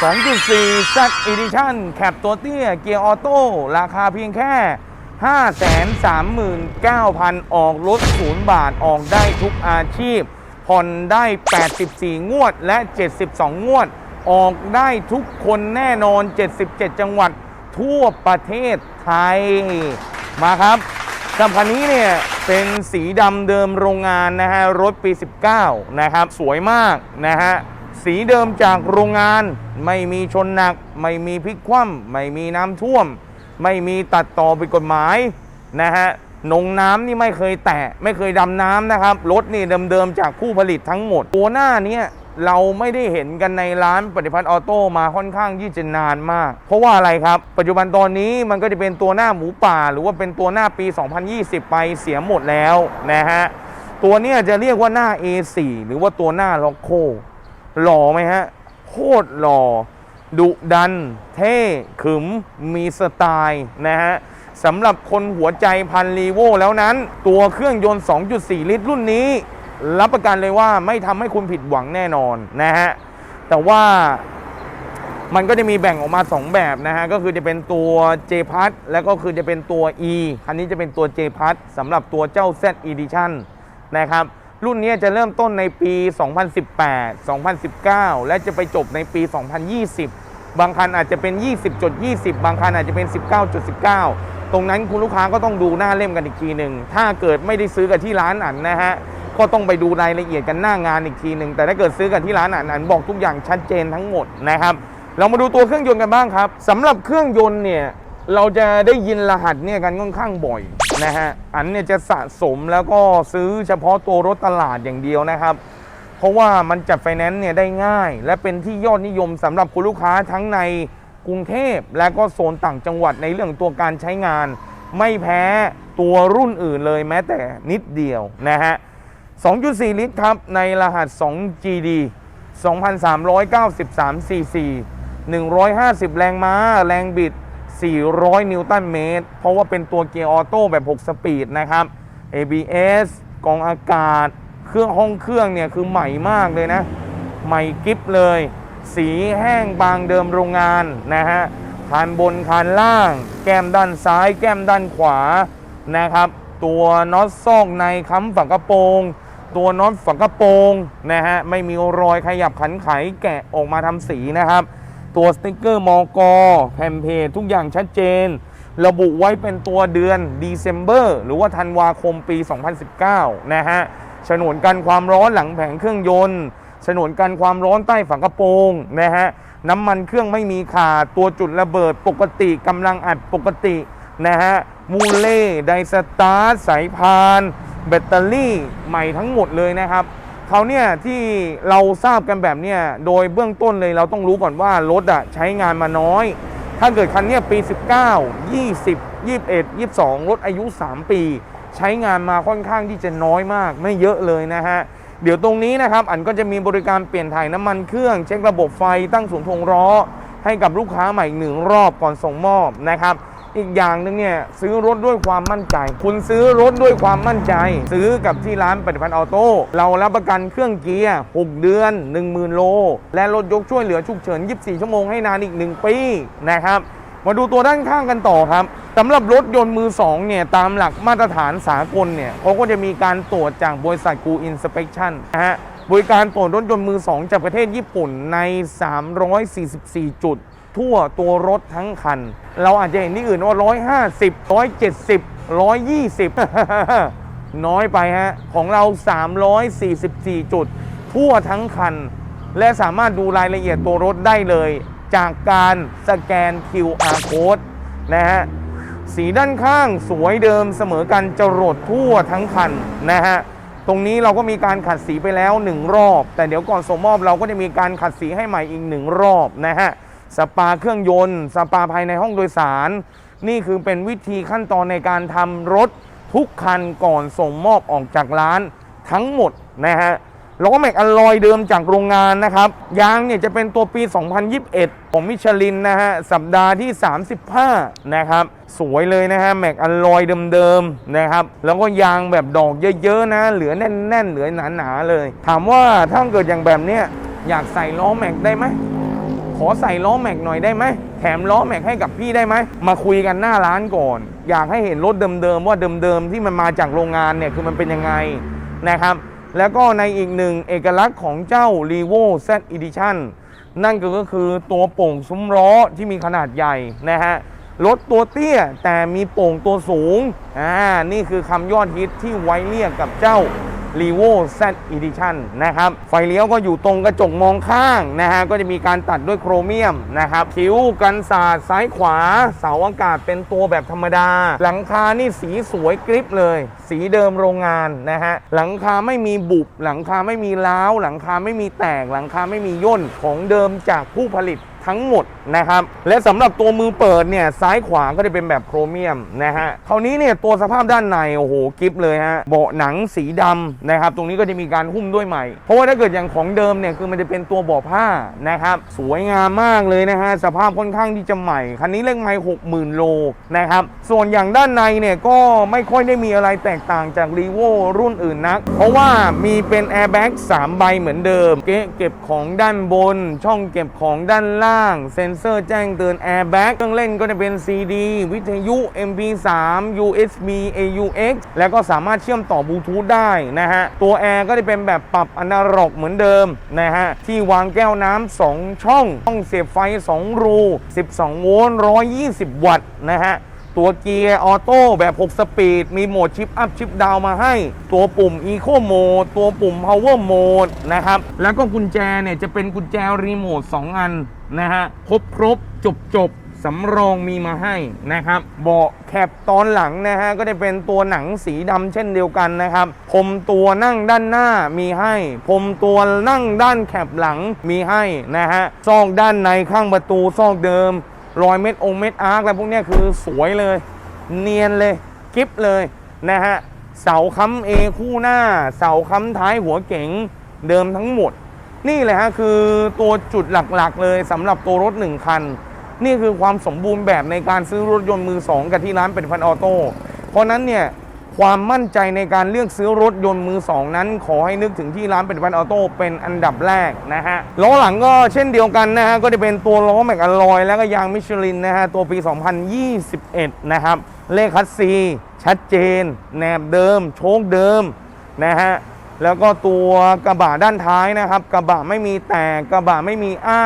2.4 Z Edition แคปตัวเตี้ย เกียร์ออโต้ ราคาเพียงแค่ 539,000 ออกรถศูนย์บาท ออกได้ทุกอาชีพ ผ่อนได้ 84 งวดและ 72 งวด ออกได้ทุกคนแน่นอน 77 จังหวัดทั่วประเทศไทย มาครับสำคันนี้เนี่ย เป็นสีดำเดิมโรงงานนะฮะรถปี 19 นะครับ สวยมากนะฮะสีเดิมจากโรงงานไม่มีชนหนัก ไม่มีพลิกคว่ำไม่มีน้ำท่วม ไม่มีตัดต่อผิดกฎหมายนะฮะหนงน้ำนี่ไม่เคยแตะ ไม่เคยดำน้ำนะครับ รถนี่เดิมๆจากผู้ผลิตทั้งหมด ตัวหน้าเนี้ย เราไม่ได้เห็นกันในร้านปฏิพัฒน์ออโต้มาค่อนข้างยี่จนานมาก เพราะว่าอะไรครับ ปัจจุบันตอนนี้มันก็จะเป็นตัวหน้าหมูป่า หรือว่าเป็นตัวหน้าปี 2020 ไปเสียหมดแล้วนะฮะตัวนี้จะเรียกว่าหน้า A4 หรือว่าตัวหน้าล็อกโคหล่อไหมฮะโคตรหล่อดุดัน เท่ขึมมีสไตล์นะฮะสำหรับคนหัวใจพันรีโวแล้วนั้น ตัวเครื่องยนต์ 2.4 ลิตรรุ่นนี้ รับประกันเลยว่าไม่ทำให้คุณผิดหวังแน่นอนนะฮะแต่ว่ามันก็จะมีแบ่งออกมา 2 แบบนะฮะ ก็คือจะเป็นตัว J p a s แล้วก็คือจะเป็นตัว E คันนี้จะเป็นตัว J p a s สำหรับตัวเจ้า Z Edition นะครับ รุ่นนี้จะเริ่มต้นในปี 2018 2019 และจะไปจบในปี 2020 บางคันอาจจะเป็น 20.20 บางคันอาจจะเป็น 19.19 ตรงนั้นคุณลูกค้าก็ต้องดูหน้าเล่มกันอีกทีหนึ่ง ถ้าเกิดไม่ได้ซื้อกันที่ร้านอันนะฮะ ก็ต้องไปดูรายละเอียดกันหน้างานอีกทีหนึ่งแต่ถ้าเกิดซื้อกันที่ร้านอันอันบอกทุกอย่างชัดเจนทั้งหมดนะครับ เรามาดูตัวเครื่องยนต์กันบ้างครับสำหรับเครื่องยนต์เนี่ยเราจะได้ยินรหัสเนี่ยกันค่อนข้างบ่อยนะฮะอันเนี่ยจะสะสมแล้วก็ซื้อเฉพาะตัวรถตลาดอย่างเดียวนะครับ เพราะว่ามันจัดไฟแนนซ์เนี่ยได้ง่าย และเป็นที่ยอดนิยมสำหรับคุณลูกค้าทั้งในกรุงเทพและก็โซนต่างจังหวัดในเรื่องตัวการใช้งาน ไม่แพ้ตัวรุ่นอื่นเลยแม้แต่นิดเดียวนะฮะ 2.4 ลิตรครับ ในรหัส 2GD 2,393 cc 150 แรงม้า แรงบิด 400 นิวตันเมตร เพราะว่าเป็นตัวเกียร์ออโต้แบบ 6 สปีดนะครับ ABS กองอากาศ เครื่องห้องเครื่องเนี่ยคือใหม่มากเลยนะ ใหม่กิฟเลย สีแห้งบางเดิมโรงงานนะฮะคานบนคานล่าง แก้มด้านซ้าย แก้มด้านขวานะครับ ตัวน็อตซอกในค้ำฝากระโปรง ตัวน็อตฝากระโปรงนะฮะไม่มีรอยขยับขันไขแกะออกมาทำสีนะครับ ตัวสติกเกอร์มอกอแผ่นเพจทุกอย่างชัดเจน ระบุไว้เป็นตัวเดือน December หรือว่าธันวาคมปี 2019 นะฮะฉนวนกันความร้อนหลังแผงเครื่องยนต์ฉนวนกันความร้อนใต้ฝากระโปรงนะฮะน้ำมันเครื่องไม่มีขาดตัวจุดระเบิดปกติกำลังอัดปกตินะฮะมูเล่ไดสตาร์ทสายพาน แบตเตอรี่ใหม่ทั้งหมดเลยนะครับเขาเนี่ยที่เราทราบกันแบบเนี้ยโดยเบื้องต้นเลยเราต้องรู้ก่อนว่ารถอะใช้งานมาน้อย ถ้าเกิดคันเนี้ยปี 19 20 21 22 รถอายุ 3 ปี ใช้งานมาค่อนข้างที่จะน้อยมากไม่เยอะเลยนะฮะเดี๋ยวตรงนี้นะครับอันก็จะมีบริการเปลี่ยนถ่ายน้ำมันเครื่อง เช็คระบบไฟตั้งศูนย์ทงล้อให้กับลูกค้าใหม่หนึ่งรอบก่อนส่งมอบนะครับ อีกอย่างหนึ่งเนี่ยซื้อรถด้วยความมั่นใจ คุณซื้อรถด้วยความมั่นใจ ซื้อกับที่ร้านปฏิพันธ์ออโต้เรารับประกันเครื่องเกียร์6เดือน 10,000 โล และรถยกช่วยเหลือฉุกเฉิน 24 ชั่วโมงให้นานอีก 1 ปีนะครับมาดูตัวด้านข้างกันต่อครับสำหรับรถยนต์มือ2เนี่ยตามหลักมาตรฐานสากลเนี่ยเขาก็จะมีการตรวจจากบริษัทกูอินสเป t ชั่นนะฮะบริการตรวจรถยนต์มือ 2 จากประเทศญี่ปุ่นใน 344 จุด ทั่วตัวรถทั้งคัน เราอาจจะเห็นที่อื่นว่า 150 170 120 น้อยไปฮะ ของเรา 344 จุด ทั่วทั้งคัน และสามารถดูรายละเอียดตัวรถได้เลย จากการสแกน QR code นะฮะสีด้านข้างสวยเดิมเสมอกันจรดทั่วทั้งคันนะฮะตรงนี้เราก็มีการขัดสีไปแล้ว 1 รอบ แต่เดี๋ยวก่อนส่งมอบเราก็จะมีการขัดสีให้ใหม่อีก 1 รอบนะฮะ สปาเครื่องยนต์ สปาภายในห้องโดยสาร นี่คือเป็นวิธีขั้นตอนในการทำรถทุกคันก่อนส่งมอบออกจากร้านทั้งหมดนะฮะล้อแม็กอลลอยเดิมจากโรงงานนะครับยางเนี่ยจะเป็นตัวปี 2021 ของมิชลินนะฮะสัปดาห์ที่ 35 นะครับ สวยเลยนะฮะแม็กอลอยเดิมๆนะครับ แล้วก็ยางแบบดอกเยอะๆนะ เหลือแน่นๆ เหลือหนาๆเลย ถามว่าถ้าเกิดอย่างแบบเนี้ยอยากใส่ล้อแม็กได้ไหม ขอใส่ล้อแม็กหน่อยได้ไหมแถมล้อแม็กให้กับพี่ได้ไหมมาคุยกันหน้าร้านก่อน อยากให้เห็นรถเดิมๆว่าเดิมๆที่มันมาจากโรงงานเนี่ยคือมันเป็นยังไงนะครับ แล้วก็ในอีกหนึ่งเอกลักษณ์ของเจ้า r e v o Z Edition นั่นก็คือตัวโป่งซุ้มล้อที่มีขนาดใหญ่นะฮะรถตัวเตี้ยแต่มีโป่งตัวสูงอ่านี่คือคำยอดฮิตที่ไว้เรียกกับเจ้า r e v o Z Edition นะครับไฟเลี้ยวก็อยู่ตรงกระจกมองข้างนะฮะก็จะมีการตัดด้วยโครเมียมนะครับคิ้วกันศาสตร์ซ้ายขวา เสาอากาศเป็นตัวแบบธรรมดา หลังคานี่สีสวยกริบเลย สีเดิมโรงงานนะฮะหลังคาไม่มีบุบ หลังคาไม่มีล้าว หลังคาไม่มีแตก หลังคาไม่มีย่นของเดิมจากผู้ผลิตทั้งหมดนะครับ และสำหรับตัวมือเปิดเนี่ยซ้ายขวาก็จะเป็นแบบโครเมียมนะฮะคราวนี้เนี่ยตัวสภาพด้านในโอ้โหกิฟเลยฮะเบาะหนังสีดำนะครับ ตรงนี้ก็จะมีการหุ้มด้วยใหม่ เพราะว่าถ้าเกิดอย่างของเดิมเนี่ยคือมันจะเป็นตัวเบาะผ้านะครับ สวยงามมากเลยนะฮะสภาพค่อนข้างที่จะใหม่ คันนี้เลขไมล์หกหมื่นโลนะครับ ส่วนอย่างด้านในเนี่ยก็ไม่ค่อยได้มีอะไรแตกต่างจากรีโวรุ่นอื่นนัก เพราะว่ามีเป็นแอร์แบ็ก3ใบเหมือนเดิมเก็บของด้านบน ช่องเก็บของด้านล่างเซ็นเซอร์แจ้งเตือนแอร์แบ็กเครื่องเล่นก็จะเป็น CD วิทยุ MP3 USB AUX แล้วก็สามารถเชื่อมต่อบลูทูธได้นะฮะ ตัวแอร์ก็จะเป็นแบบปรับอนาล็อกเหมือนเดิมนะฮะ ที่วางแก้วน้ำ2ช่อง ช่องเสียบไฟ 2 รู 12 โวลต์ 120 วัตต์นะฮะ ตัวเกียร์ออโต้แบบ 6 สปีด มีโหมดชิปอัพชิปดาวมาให้ ตัวปุ่ม Eco Mode ตัวปุ่ม Power Mode นะครับ แล้วก็กุญแจเนี่ย จะเป็นกุญแจรีโมท 2 อันนะฮะ ครบครบจบจบสำรองมีมาให้นะครับเบาะแคปตอนหลังนะฮะ ก็จะเป็นตัวหนังสีดำเช่นเดียวกันนะครับพรมตัวนั่งด้านหน้ามีให้พรมตัวนั่งด้านแคปหลังมีให้นะฮะซอกด้านในข้างประตูซอกเดิม รอยเม็ดองเม็ดอาร์คอะไรพวกนี้คือสวยเลย เนียนเลยกิฟเลยนะฮะเสาค้ำเอคู่หน้า เสาค้ำท้ายหัวเก๋งเดิมทั้งหมด นี่เลยฮะคือตัวจุดหลักๆ เลยสำหรับตัวรถ 1 คัน นี่คือความสมบูรณ์แบบในการซื้อรถยนต์มือ 2 กับที่ร้านเป็นพันออโต้เพราะนั้นเนี่ย ความมั่นใจในการเลือกซื้อรถยนต์มือ2นั้น ขอให้นึกถึงที่ร้านเป็นพันออโต้เป็นอันดับแรกนะฮะล้อหลังก็เช่นเดียวกันนะฮะก็จะเป็นตัวล้อแม็กอลลอยแล้วก็ยางมิชลินนะฮะตัวปี 2021 นะครับ เลขคัสซีชัดเจนแหนบเดิม โชคเดิมนะฮะแล้วก็ตัวกระบะด้านท้ายนะครับ กระบะไม่มีแตกกระบะไม่มีอ้า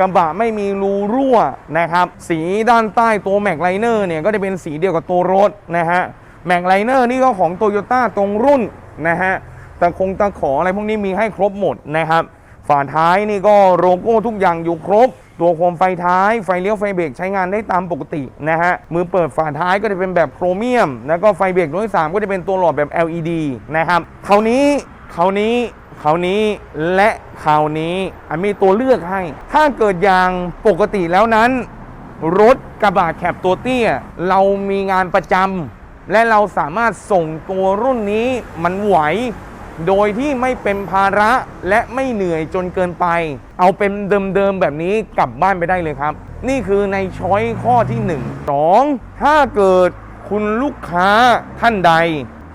กระบะไม่มีรูรั่วนะครับ สีด้านใต้ตัวแม็กไลเนอร์เนี่ยก็จะเป็นสีเดียวกับตัวรถนะฮะ แม็กไลเนอร์นี่ก็ของโตโยต้าตรงรุ่นนะฮะแตะคงตะขออะไรพวกนี้มีให้ครบหมดนะครับฝาท้ายนี่ก็โลโก้ทุกอย่างอยู่ครบ ตัวโคมไฟท้ายไฟเลี้ยวไฟเบรกใช้งานได้ตามปกตินะฮะมือเปิดฝาท้ายก็จะเป็นแบบโครเมียม แล้วก็ไฟเบรกดวงที่สามก็จะเป็นตัวหลอดแบบ LED นะครับคราวนี้คราวนี้คราวนี้และคราวนี้อันมีตัวเลือกให้ ถ้าเกิดอย่างปกติแล้วนั้น รถกระบะแคบตัวเตี้ย เรามีงานประจำ และเราสามารถส่งตัวรุ่นนี้มันไหว โดยที่ไม่เป็นภาระและไม่เหนื่อยจนเกินไป เอาเป็นเดิมๆแบบนี้กลับบ้านไปได้เลยครับ นี่คือในช้อยข้อที่ 1 2 ถ้าเกิดคุณลูกค้าท่านใด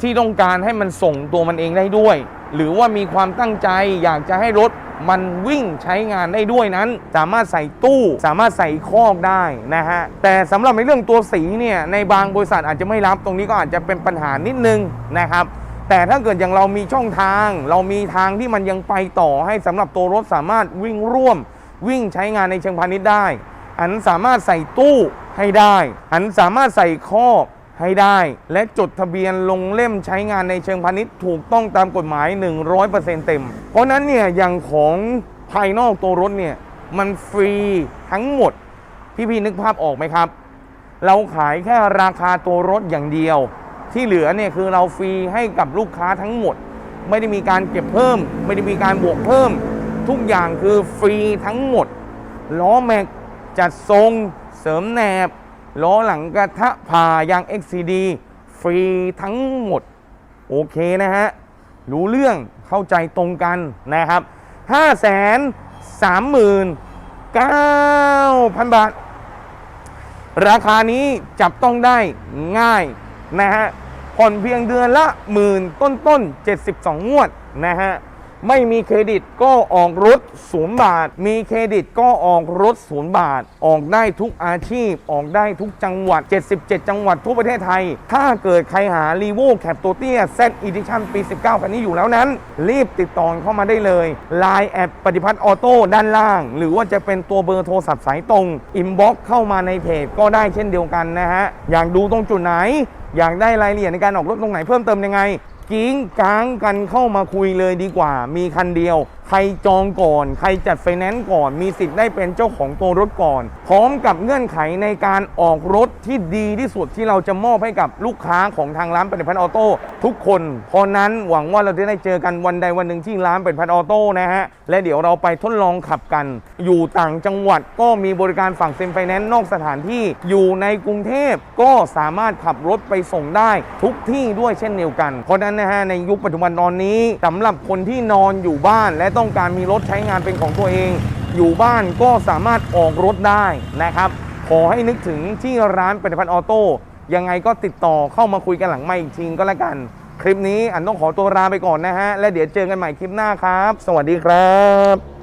ที่ต้องการให้มันส่งตัวมันเองได้ด้วย หรือว่ามีความตั้งใจอยากจะให้รถ มันวิ่งใช้งานได้ด้วยนั้น สามารถใส่ตู้สามารถใส่คอกได้นะฮะแต่สำหรับในเรื่องตัวสีเนี่ยในบางบริษัทอาจจะไม่รับตรงนี้ก็อาจจะเป็นปัญหานิดนึงนะครับแต่ถ้าเกิดอย่างเรามีช่องทาง เรามีทางที่มันยังไปต่อให้สำหรับตัวรถสามารถวิ่งร่วม วิ่งใช้งานในเชิงพาณิชย์ได้ อันสามารถใส่ตู้ให้ได้ อันสามารถใส่คอก ให้ได้และจดทะเบียนลงเล่มใช้งานในเชิงพาณิชย์ถูกต้องตามกฎหมาย 100%เต็ม เพราะนั้นเนี่ยอย่างของภายนอกตัวรถเนี่ยมันฟรีทั้งหมด พี่ๆนึกภาพออกไหมครับ เราขายแค่ราคาตัวรถอย่างเดียว ที่เหลือเนี่ยคือเราฟรีให้กับลูกค้าทั้งหมด ไม่ได้มีการเก็บเพิ่ม ไม่ได้มีการบวกเพิ่ม ทุกอย่างคือฟรีทั้งหมดล้อแม็กจัดทรงเสริมแหนบ ล้อหลังกระทะผ่ายาง XCD ฟรีทั้งหมด โอเคนะฮะ รู้เรื่องเข้าใจตรงกันนะครับ 5 3 3 9 0 0 0 บาท ราคานี้จับต้องได้ง่ายนะฮะ ผ่อนเพียงเดือนละหมื่นต้นต้นๆ72 งวดนะฮะ ไม่มีเครดิตก็ออกรถศูนย์บาท มีเครดิตก็ออกรถศูนย์บาท ออกได้ทุกอาชีพ ออกได้ทุกจังหวัด 77 จังหวัดทั่วประเทศไทย ถ้าเกิดใครหา r ีโวแคปโตเตี้ย Z Edition ปี 19 คันนี้อยู่แล้วนั้น รีบติดต่อเข้ามาได้เลย Line แอดปฏิพัฒน์ออโต้ด้านล่าง หรือว่าจะเป็นตัวเบอร์โทรศัพท์สายตรงอินบ็อกเข้ามาในเพจก็ได้เช่นเดียวกันนะฮะอยากดูตรงจุดไหน อยากได้รายละเอียดในการออกรถตรงไหนเพิ่มเติมยังไง กิ้งกางกันเข้ามาคุยเลยดีกว่า มีคันเดียว ใครจองก่อน ใครจัดไฟแนนซ์ก่อน มีสิทธิ์ได้เป็นเจ้าของตัวรถก่อน พร้อมกับเงื่อนไขในการออกรถที่ดีที่สุดที่เราจะมอบให้กับลูกค้าของทางร้านเป็นพันออโต้ทุกคน เพราะนั้นหวังว่าเราจะได้เจอกันวันใดวันหนึ่งที่ร้านเป็นพันออโต้นะฮะ และเดี๋ยวเราไปทดลองขับกัน อยู่ต่างจังหวัดก็มีบริการฝั่งเซ็นไฟแนนซ์นอกสถานที่อยู่ในกรุงเทพก็สามารถขับรถไปส่งได้ทุกที่ด้วยเช่นเดียวกัน เพราะนั้นนะฮะในยุคปัจจุบันตอนนี้สำหรับคนที่นอนอยู่บ้านและต้องการมีรถใช้งานเป็นของตัวเอง อยู่บ้านก็สามารถออกรถได้นะครับขอให้นึกถึงที่ร้านปฏิพันธ์ออโต้ยังไงก็ติดต่อเข้ามาคุยกันหลังไม่อีกทีก็แล้วกัน คลิปนี้อันต้องขอตัวลาไปก่อนนะฮะ และเดี๋ยวเจอกันใหม่คลิปหน้าครับ สวัสดีครับ